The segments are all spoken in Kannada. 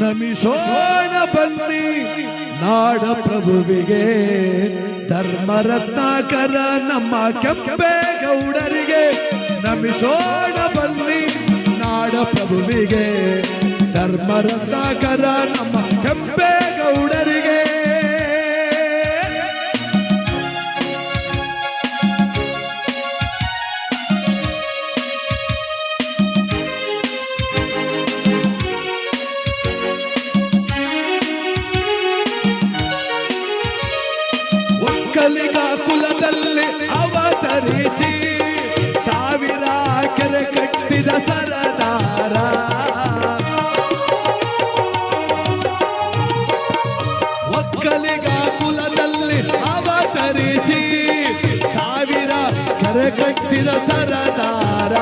ನಮಿಸೋಣ ಬನ್ನಿ ನಾಡ ಪ್ರಭುವಿಗೆ ಧರ್ಮರತ್ನಾಕರ ನಮ್ಮ ಕೆಂಪೇಗೌಡರಿಗೆ ನಮಿಸೋಣ ಬನ್ನಿ ನಾಡ ಪ್ರಭುವಿಗೆ ಧರ್ಮರತ್ನಾಕರ ನಮ್ಮ ಕೆಂಪೇಗೌಡರಿಗೆ ಒಕ್ಕಲಿಗ ಕುಲದಲ್ಲಿ ಅವತರಿಸಿ ಸಾವಿರ ಕೆರೆ ಕಟ್ಟಿದ ಸರದಾರ. ಒಕ್ಕಲಿಗ ಕುಲದಲ್ಲಿ ಅವತರಿಸಿ ಸಾವಿರ ಕೆರೆ ಕಟ್ಟಿದ ಸರದಾರ.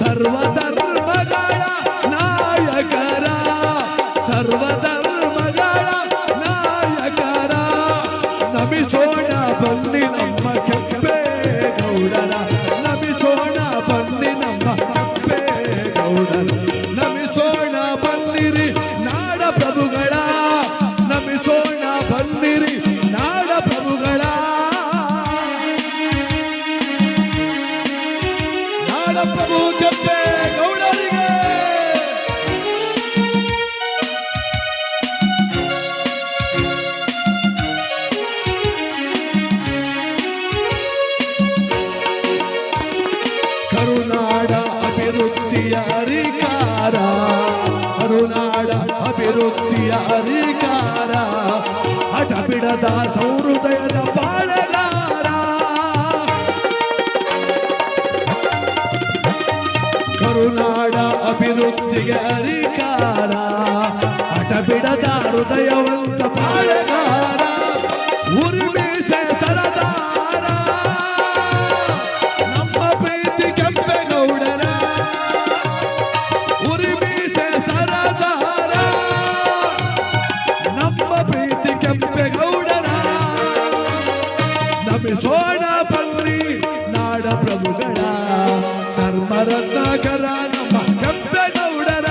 ಸರ್ವಧರ್ಮಗಳ ಅಭಿವೃದ್ಧಿಯ ಅಧಿಕಾರ ಹಠ ಬಿಡದ ಸೌಹೃದಯದ ಬಾಳಗಾರ ಕರುನಾಡ ಅಭಿವೃದ್ಧಿಗೆ ಅಧಿಕಾರ ಹಠ ಬಿಡದ ಹೃದಯವಂತ ನಮಿಸೋಣ ಬನ್ನಿ ನಾಡ ಪ್ರಭುಗಳ ಧರ್ಮರತ್ನಾಕರ ನಮ್ಮ ಕೆಂಪೇಗೌಡರ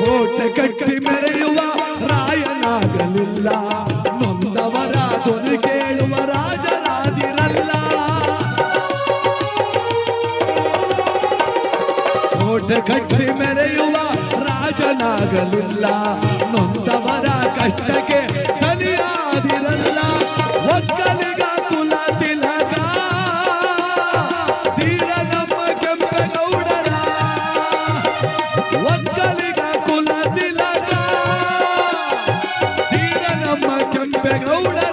ಕೋಟೆ ಕಟ್ಟಿ ಮೆರೆಯುವ ರಾಯನಾಗಲಿಲ್ಲ. ನೊಂದವರ ಧ್ವನಿ ಕೇಳುವ ರಾಜರಾದಿರಲ್ಲ. ಕೋಟೆ ಕಟ್ಟಿ ಮೆರೆಯುವ ರಾಜನಾಗಲಿಲ್ಲ. ನೊಂದವರ ಕಷ್ಟಕ್ಕೆ ನಮ್ಮ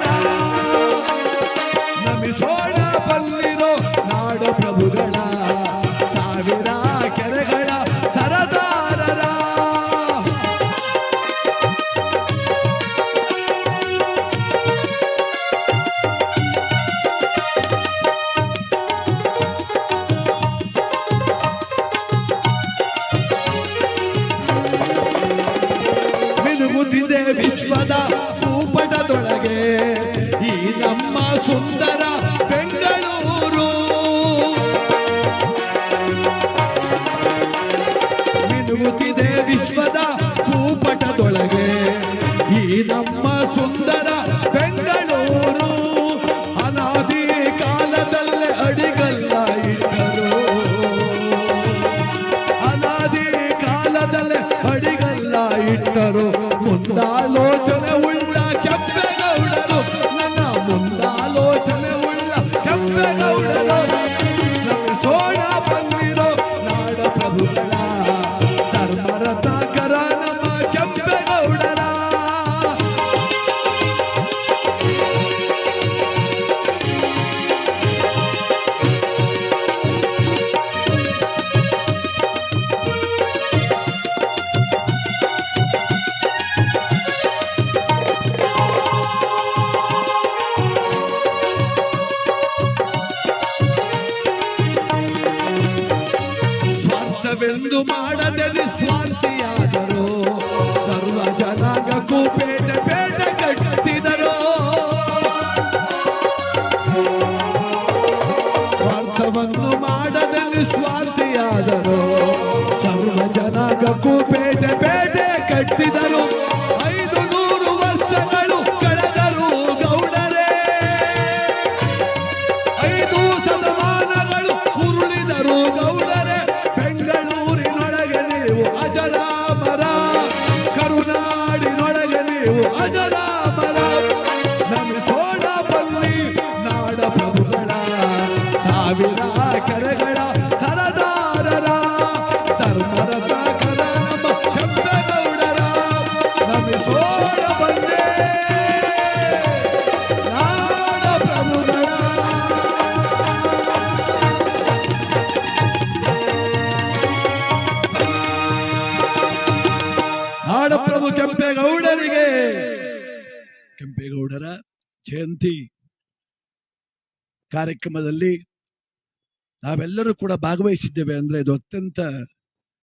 ಮುಂದಾಲೋಚನೆ ಉಳ್ಳ ಇದು ಮಾಡದೆ ನಿಸ್ವಾರ್ಥಿಯಾದರು. ಸರ್ವ ಜನಾಂಗ ಕೂಪೇಟೆ ಬೇಡ ಕಟ್ಟಿದರು. ಸ್ವಾರ್ಥವನ್ನು ಮಾಡದೆ ನಿಸ್ವಾರ್ಥಿಯಾದರು. ಸರ್ವ ಜನಾಂಗ ಕೂಪೇಟೆ ಪೇಟೆ ಕಟ್ಟಿದರು. ಗೌಡರಿಗೆ. ಕೆಂಪೇಗೌಡರ ಜಯಂತಿ ಕಾರ್ಯಕ್ರಮದಲ್ಲಿ ನಾವೆಲ್ಲರೂ ಕೂಡ ಭಾಗವಹಿಸಿದ್ದೇವೆ ಅಂದ್ರೆ ಇದು ಅತ್ಯಂತ